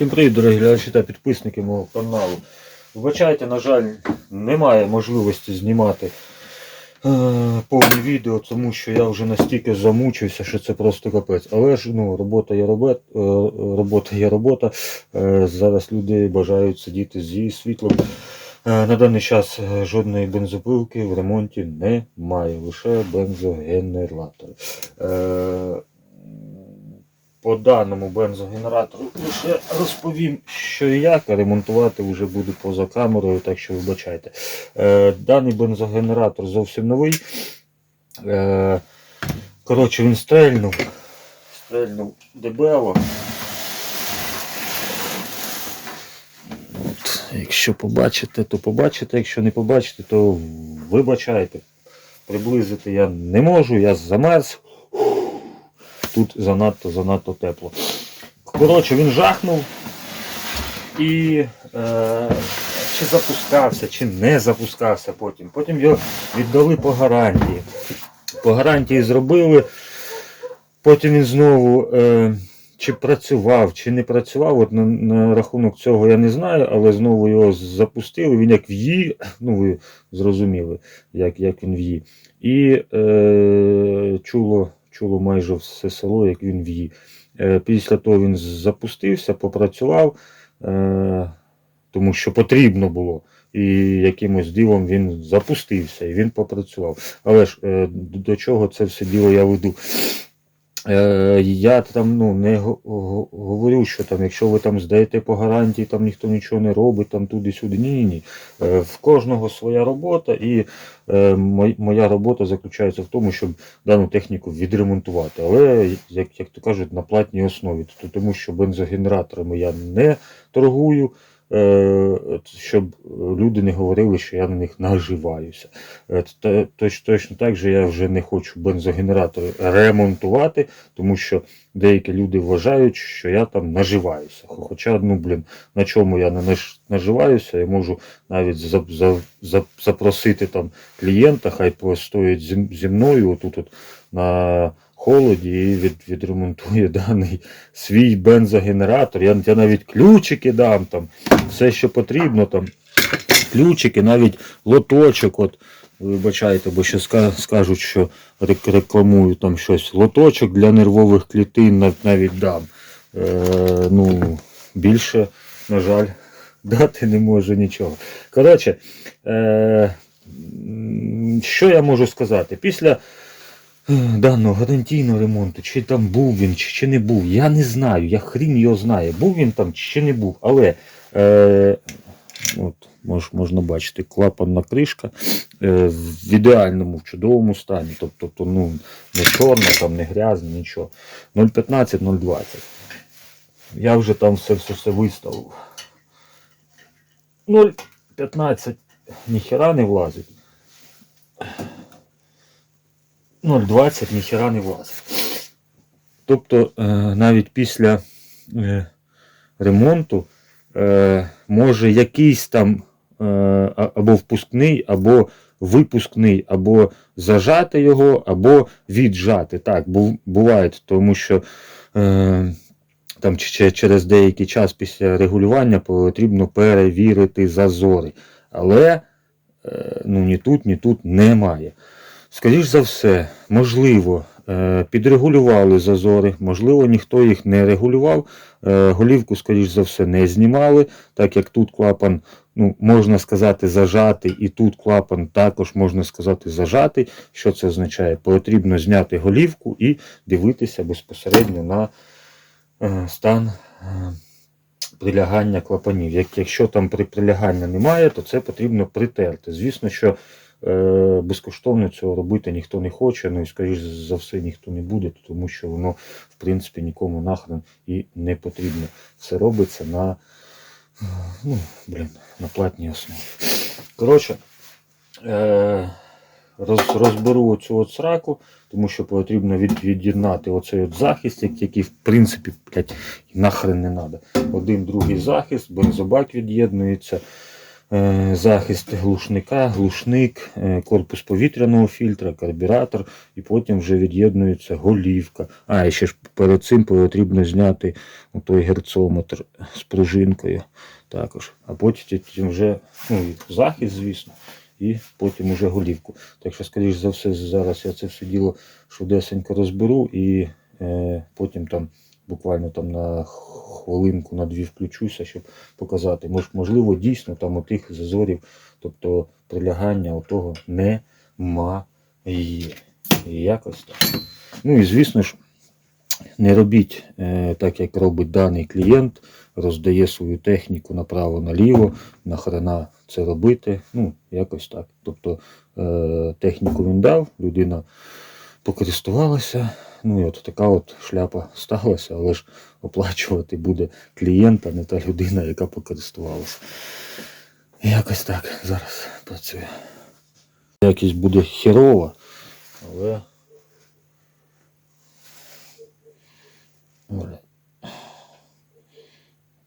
Всім привіт, дорогі глядачі та підписники мого каналу. Вибачайте, на жаль, немає можливості знімати е, повне відео, тому що я вже настільки замучився, що це просто капець. Але ж ну, робота є робот, е, робота є робота. Е, зараз люди бажають сидіти зі світлом. Е, на даний час е, жодної бензопилки в ремонті немає, лише бензогенератор. Е, по даному бензогенератору лише розповім, що і як, а ремонтувати вже буду поза камерою, так що вибачайте. Е, даний бензогенератор зовсім новий. Е, коротше, він стрельнув. Стрельнув дебело. От, якщо побачите, то побачите, якщо не побачите, то вибачайте. Приблизити я не можу, я замерз. Тут занадто занадто тепло. Коротше, він жахнув і е, чи запускався, чи не запускався потім. Потім його віддали по гарантії. По гарантії зробили. Потім він знову е, чи працював, чи не працював. От на, на рахунок цього я не знаю, але знову його запустили. Він як в'ї, ну ви зрозуміли, як, як він в'ї. І е, чуло чуло майже все село, як він в'ї. Е, Після того він запустився, попрацював, е, тому що потрібно було. І якимось дивом він запустився і він попрацював. Але ж е, до чого це все діло я веду? Е, Я там ну, не го- го- говорю, що там, якщо ви там здаєте по гарантії, там ніхто нічого не робить, там туди-сюди. Ні, ні. Е, В кожного своя робота, і е, моя робота заключається в тому, щоб дану техніку відремонтувати. Але, як, як то кажуть, на платній основі. Тому що бензогенераторами я не торгую. Е, Щоб люди не говорили, що я на них наживаюся. Точно так же я вже не хочу бензогенератори ремонтувати, тому що деякі люди вважають, що я там наживаюся. Хоча, ну блін, на чому я не наживаюся, я можу навіть за, за, за, запросити там клієнта, хай постоїть зі, зі мною отут от на холоді і від, відремонтує даний свій бензогенератор. Я, я навіть ключики дам там, все, що потрібно там. Ключики, навіть лоточок, от, вибачайте, бо ще скажуть, що рекламую там щось. Лоточок для нервових клітин нав- навіть дам. Е, ну, більше, на жаль, дати не можу нічого. Коротше, е, що я можу сказати? Після даного гарантійного ремонту, чи там був він, чи, чи не був, я не знаю, я хрін його знаю, був він там чи не був. Але е, от, мож, можна бачити, клапанна кришка е, в ідеальному, в чудовому стані. Тобто то, ну, не чорна, там, не грязна, нічого. 0,15, 0,20. Я вже там все все, все виставив. 0,15 ніхера не влазить. 0,20 ніхера не влазить. Тобто е, навіть після е, ремонту е, може якийсь там або впускний, або випускний, або зажати його, або віджати. Так, буває, тому що там через деякий час після регулювання потрібно перевірити зазори. Але ну, ні тут, ні тут немає. Скоріш за все, можливо, е, підрегулювали зазори, можливо, ніхто їх не регулював. Е, Голівку, скоріш за все, не знімали, так як тут клапан, ну, можна сказати, зажатий, і тут клапан також можна сказати зажатий. Що це означає? Потрібно зняти голівку і дивитися безпосередньо на е, стан прилягання клапанів. Як, якщо там при прилягання немає, то це потрібно притерти. Звісно, що безкоштовно цього робити ніхто не хоче, ну і скоріш за все ніхто не буде, тому що воно в принципі нікому нахрен і не потрібно. Все робиться на, е, ну, блін, на платній основі. Коротше, е, роз, розберу оцю от сраку, тому що потрібно від, від'єднати оцей от захист, який в принципі блядь, нахрен не треба. Один другий захист, бензобак від'єднується. Е, захист глушника, глушник, е, корпус повітряного фільтра, карбюратор, і потім вже від'єднується голівка. А, і ще ж перед цим потрібно зняти той герцометр з пружинкою також. А потім вже ну, захист, звісно, і потім уже голівку. Так що, скоріш за все, зараз я це все діло швидесенько розберу і е, потім там буквально там на хвилинку, на дві включуся, щоб показати. Мож, можливо, дійсно там у тих зазорів, тобто прилягання у того немає. Якось так. Ну і звісно ж, не робіть е, так, як робить даний клієнт, роздає свою техніку направо-наліво, нахрена це робити. Ну, якось так. Тобто е, техніку він дав, людина покористувалася. Ну і от така от шляпа сталася, але ж оплачувати буде клієнт, а не та людина, яка покористувалася. Якось так зараз працює. Якість буде херова, але.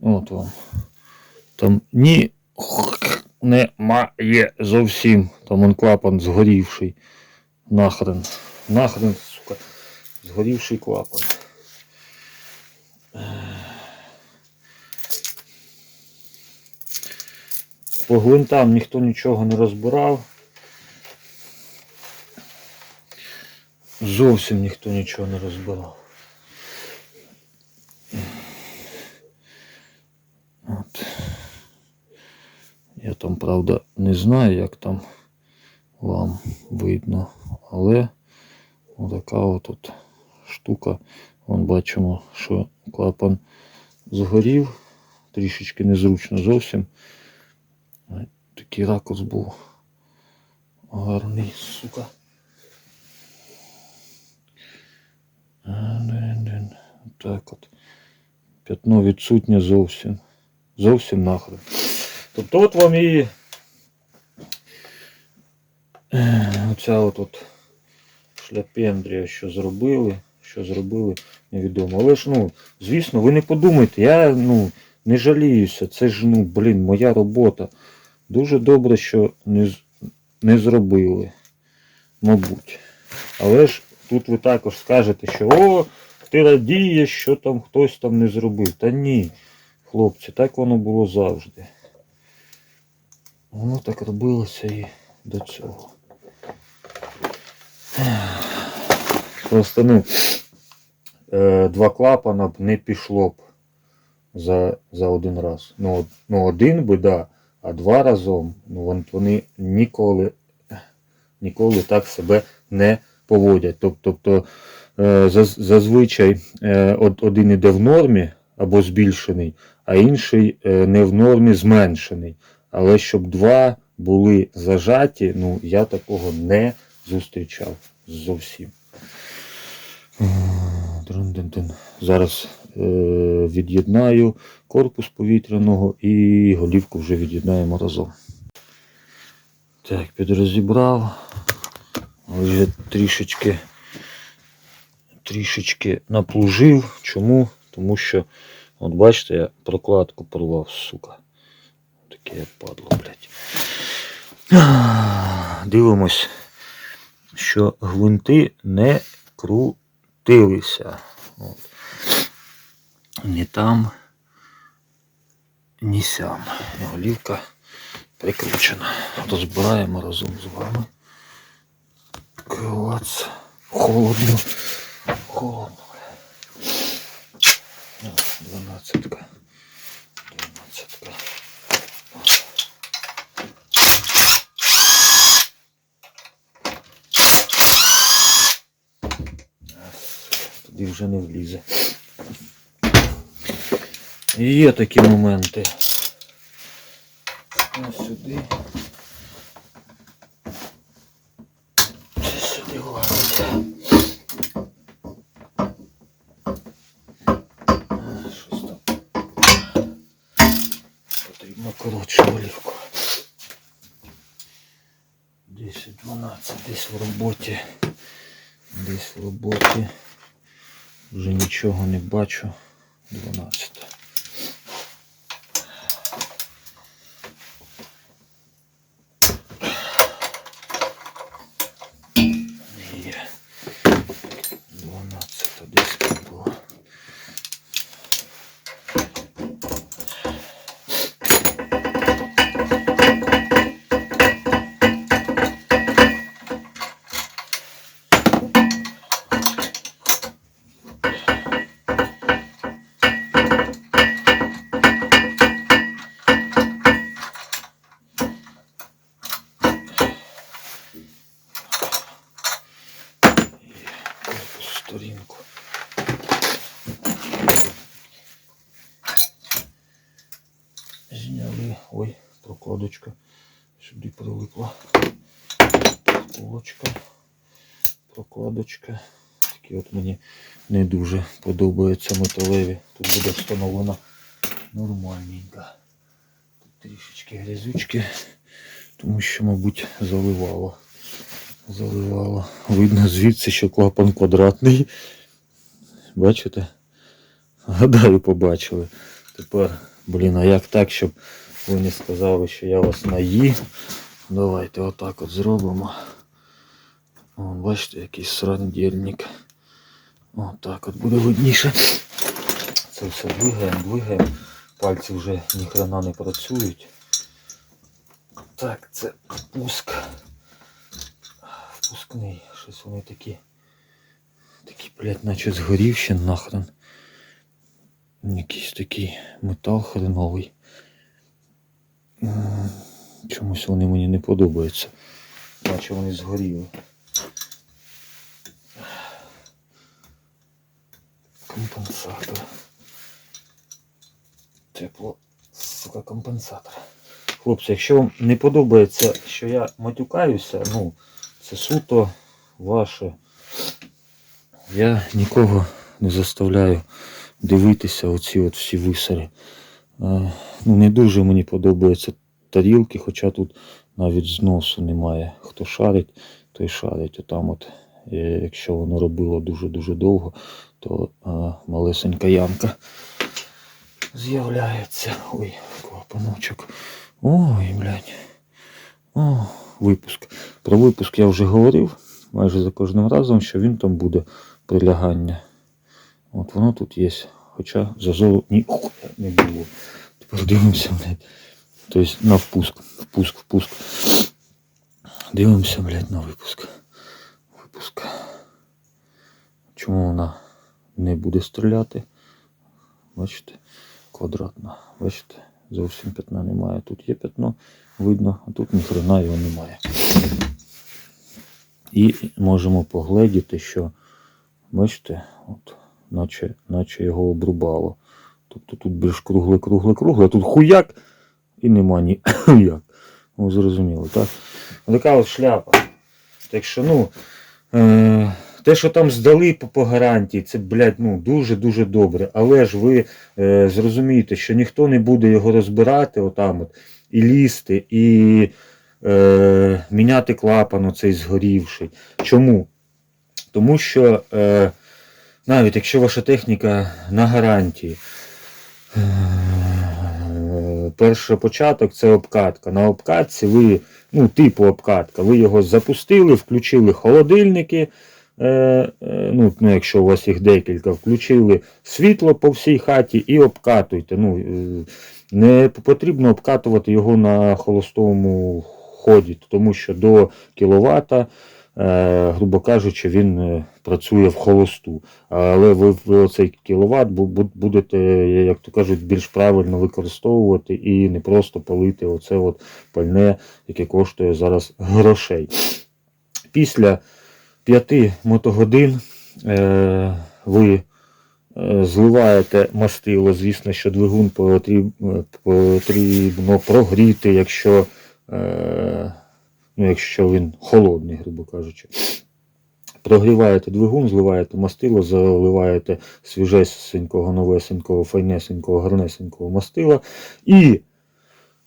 От вам. Там ні немає зовсім. Там он клапан згорівший. Нахрен. Нахрен. Згорівший клапан. По гвинтам ніхто нічого не розбирав. Зовсім ніхто нічого не розбирав. От. Я там, правда, не знаю, як там вам видно, але отака от тут штука. Вон бачимо, що клапан згорів, трішечки незручно зовсім. Такий ракурс був гарний, сука. Так от. П'ятно відсутнє зовсім. Зовсім нахрен. Тобто от вам і е, оця от, от шляпендрія, що зробили, що зробили, невідомо. Але ж, ну, звісно, ви не подумайте, я ну, не жаліюся. Це ж, ну, блін, моя робота. Дуже добре, що не, не зробили, мабуть. Але ж тут ви також скажете, що о, ти радієш, що там хтось там не зробив. Та ні, хлопці, так воно було завжди. Воно так робилося і до цього. Просто, ну, два клапана б не пішло б за, за один раз. Ну, ну, один би, да, а два разом, ну, вони ніколи, ніколи так себе не поводять. Тоб- Тобто, е, зазвичай е, один іде в нормі або збільшений, а інший е, не в нормі зменшений. Але щоб два були зажаті, ну я такого не зустрічав зовсім. Зараз е, від'єднаю корпус повітряного і голівку вже від'єднаємо разом. Так, підрозібрав. Вже трішечки, трішечки наплужив. Чому? Тому що, от бачите, я прокладку порвав, сука. Таке я падло, блядь. Дивимось, що гвинти не крутилися. От. Ні там, ні сям. Голівка прикручена. Розбираємо разом з вами. Клац. Холодно. Холодно. Дванадцятка. Тоді вже не влізе. І Є такі моменти. Ось сюди. Це сюди гладить. А, Щось там. Потрібно коротше олівку. 10-12 десь в роботі. Десь в роботі. Вже нічого не бачу. 12. Подобаються металеві. Тут буде встановлена нормальненька. Тут трішечки грязючки, тому що, мабуть, заливало. Заливало. Видно звідси, що клапан квадратний. Бачите? Гадаю, побачили. Тепер, блін, а як так, щоб ви не сказали, що я вас наїв. Давайте отак от зробимо. О, бачите, якийсь срандільник. Отак от буде видніше. Це все двигаємо, двигаємо. Пальці вже ніхрена не працюють. Так, це впуск. Впускний. Щось вони такі. Такі, блядь, наче згорівші нахрен. Якийсь такий метал хреновий. Чомусь вони мені не подобаються. Наче вони згоріли. Компенсатор. Тепло, сука, компенсатор. Хлопці, якщо вам не подобається, що я матюкаюся, ну, це суто ваше. Я нікого не заставляю дивитися оці от всі висари. Е, Ну, не дуже мені подобаються тарілки, хоча тут навіть зносу немає. Хто шарить, той шарить. Отам от, е, якщо воно робило дуже-дуже довго, то а, малесенька ямка з'являється. Ой, клапаночок. Ой, блядь. О, випуск. Про випуск я вже говорив майже за кожним разом, що він там буде прилягання. От воно тут є. Хоча зазору ні не було. Тепер дивимося, блядь. Тобто на впуск. Впуск, впуск. Дивимося, блядь, на випуск. Випуск. Чому вона не буде стріляти? Бачите? Квадратна. Бачите? Зовсім п'ятна немає. Тут є п'ятно, видно, а тут ніхрена його немає. І можемо погледіти, що, бачите, от, наче, наче його обрубало. Тобто тут більш кругле, кругле, кругле, а тут хуяк і нема ні як. Ну, зрозуміло, так? Така от шляпа. Так що, ну, е, те, що там здали по, по гарантії, це, блядь, ну, дуже-дуже добре. Але ж ви е, зрозумієте, що ніхто не буде його розбирати отам от, і лізти, і е, міняти клапан оцей згорівший. Чому? Тому що е, навіть якщо ваша техніка на гарантії, е, перший початок це обкатка. На обкатці ви, ну, типу обкатка, ви його запустили, включили холодильники. Е, е, ну, ну, якщо у вас їх декілька, включили світло по всій хаті і обкатуйте. Ну, е, не потрібно обкатувати його на холостому ході, тому що до кіловата, грубо кажучи, він працює в холосту. Але ви, ви оцей кіловат бу- бу- будете, як то кажуть, більш правильно використовувати і не просто палити оце от пальне, яке коштує зараз грошей. Після 5 мотогодин е, ви е, зливаєте мастило. Звісно, що двигун потріб, потрібно прогріти, якщо, е, ну, якщо він холодний, грубо кажучи. Прогріваєте двигун, зливаєте мастило, заливаєте свіжесенького, новесенького, файнесенького, гарнесенького мастила. І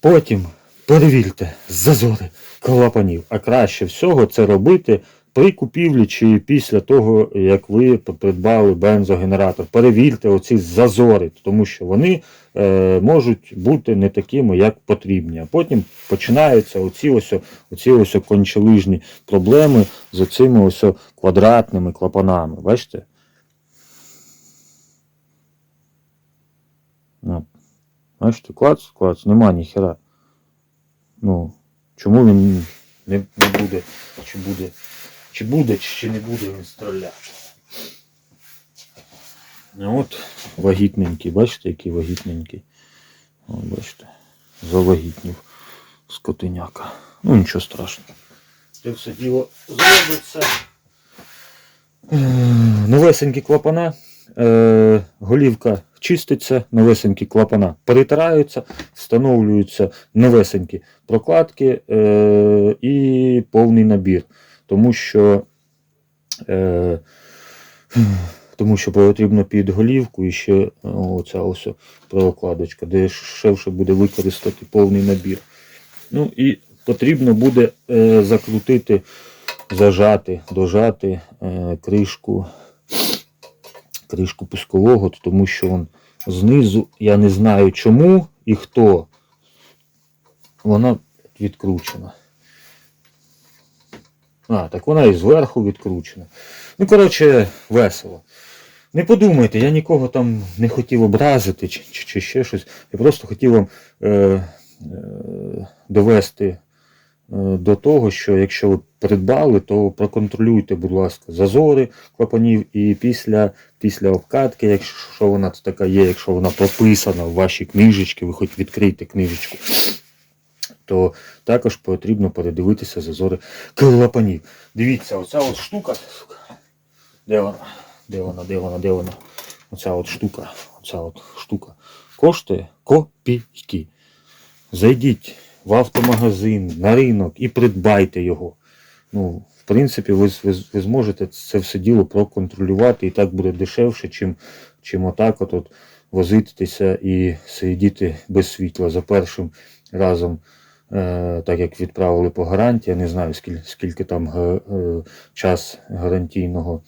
потім перевірте зазори клапанів. А краще всього це робити при купівлі чи після того, як ви придбали бензогенератор. Перевірте оці зазори, тому що вони е, можуть бути не такими, як потрібні. А потім починаються оці ось, оці ось кончелижні проблеми з оцими ось квадратними клапанами. Бачите? Бачите, клац, клац, нема ніхера. Ну, чому він не, не буде, чи буде, чи буде, чи не буде він стріляти. Ну от вагітненький, бачите, який вагітненький. О, бачите, завагітнів скотиняка. Ну нічого страшного. Це все діло зробиться. Е, Новесенькі клапана. е, голівка чиститься, новесенькі клапана перетираються, встановлюються новесенькі прокладки е, і повний набір. Тому що, е, тому що потрібно під голівку і ще е, оця ось прокладочка, де дешевше буде використати повний набір. Ну і потрібно буде е, закрутити, зажати, дожати е, кришку, кришку пускового, тому що він знизу, я не знаю чому і хто, вона відкручена. А, так вона і зверху відкручена. Ну, коротше, весело. Не подумайте, я нікого там не хотів образити чи, чи, чи ще щось. Я просто хотів вам е, е, довести е, до того, що якщо ви придбали, то проконтролюйте, будь ласка, зазори клапанів і після, після обкатки, якщо вона така є, якщо вона прописана в вашій книжечці, ви хоч відкрийте книжечку, то також потрібно передивитися зазори клапанів. Дивіться, оця от штука. Де вона? Де вона, де вона, де вона? Оця от штука, оця от штука коштує копійки. Зайдіть в автомагазин, на ринок і придбайте його. Ну, в принципі, ви, ви, ви зможете це все діло проконтролювати і так буде дешевше, чим, чим отак от, от возитися і сидіти без світла за першим разом. Е, так як відправили по гарантії, я не знаю скільки, скільки там е, час гарантійного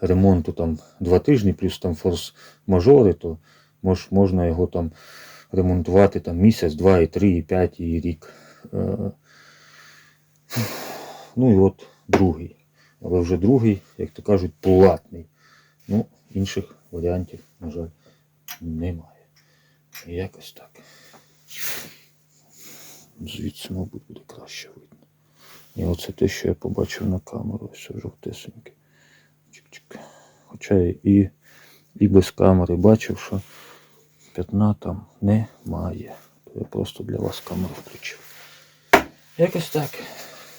ремонту там два тижні, плюс там форс-мажори, то мож, можна його там ремонтувати там місяць, два, і три, і п'ять, і рік. Е, Ну і от другий. Але вже другий, як то кажуть, платний. Ну, інших варіантів, на жаль, немає. Якось так. Звідси, мабуть, буде краще видно. І оце те, що я побачив на камеру, ось жовтесеньке. Чик-чик. Хоча я і, і без камери бачив, що п'ятна там немає. То я просто для вас камеру включив. Якось так.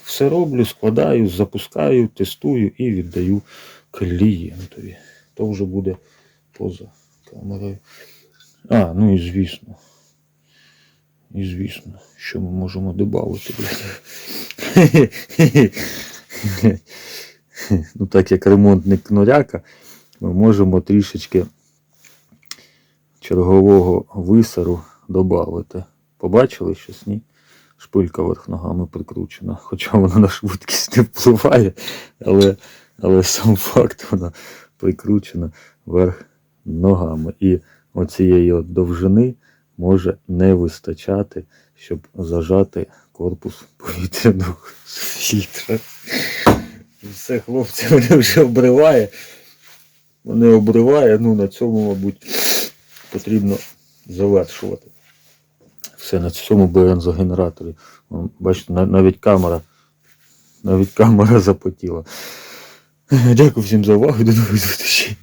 Все роблю, складаю, запускаю, тестую і віддаю клієнтові. То вже буде поза камерою. А, ну і звісно. І звісно, що ми можемо додати, ну так як ремонтник норяка, ми можемо трішечки чергового висару додати. Побачили щось? Ні? Шпилька верх ногами прикручена, хоча вона на швидкість не впливає, але, але сам факт вона прикручена верх ногами. І оцієї от довжини може не вистачати, щоб зажати корпус повітряного фільтра. Все, хлопці, мене вже обриває. Мене обриває, ну на цьому, мабуть, потрібно завершувати. Все на цьому бензогенераторі. Бачите, навіть камера. Навіть камера запотіла. Дякую всім за увагу, до нових зустрічей.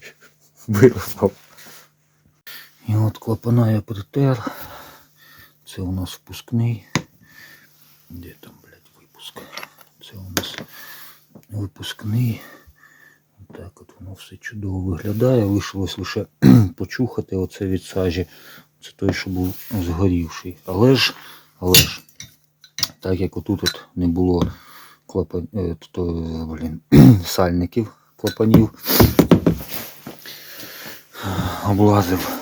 Вирвав. І от клапана я притер. Це у нас впускний. Де там, блядь, випуск? Це у нас випускний. Так от воно все чудово виглядає. Лишилось лише почухати оце від сажі. Це той, що був згорівший. Але ж, але ж, так як отут от не було клапан, е, то, блін, сальників клапанів, облазив,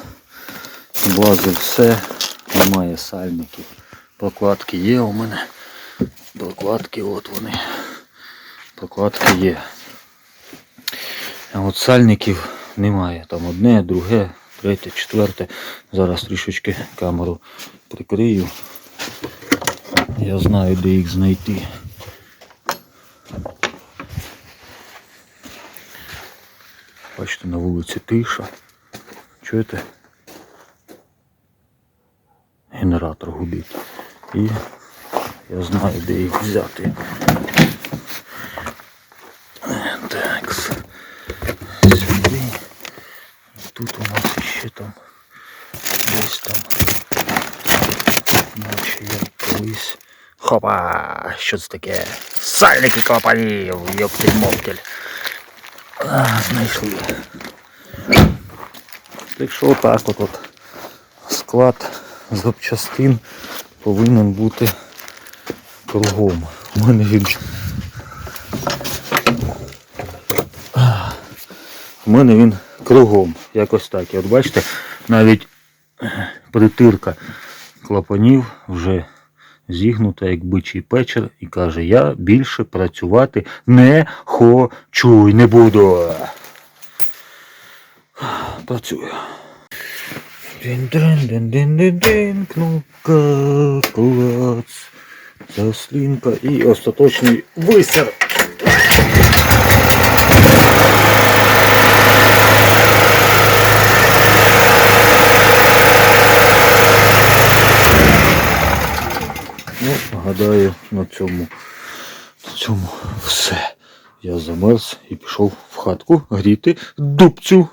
облазив все, немає сальників. Прокладки є у мене. Прокладки от вони. Прокладки є. А от сальників немає. Там одне, друге, третє, четверте. Зараз трішечки камеру прикрию. Я знаю, де їх знайти. Бачите, на вулиці тиша. Чуєте? Генератор гудить. І я знаю, де їх взяти. Так. Сюди. Тут у нас ще там десь там. Наче я колись. Хопа! Що це таке? Сальники клапанів! Йоптель моптель. А, знайшли. Так що отак от, от склад запчастин повинен бути кругом. У мене він. У мене він кругом. Якось так. І от бачите, навіть притирка клапанів вже зігнута, як бичий печер, і каже, я більше працювати не хочу і не буду. Працюю. Дин-дин-дин-дин-дин, кнопка, клац, заслінка і остаточний висер. Ну, гадаю, на цьому, на цьому все. Я замерз і пішов в хатку гріти дубцю.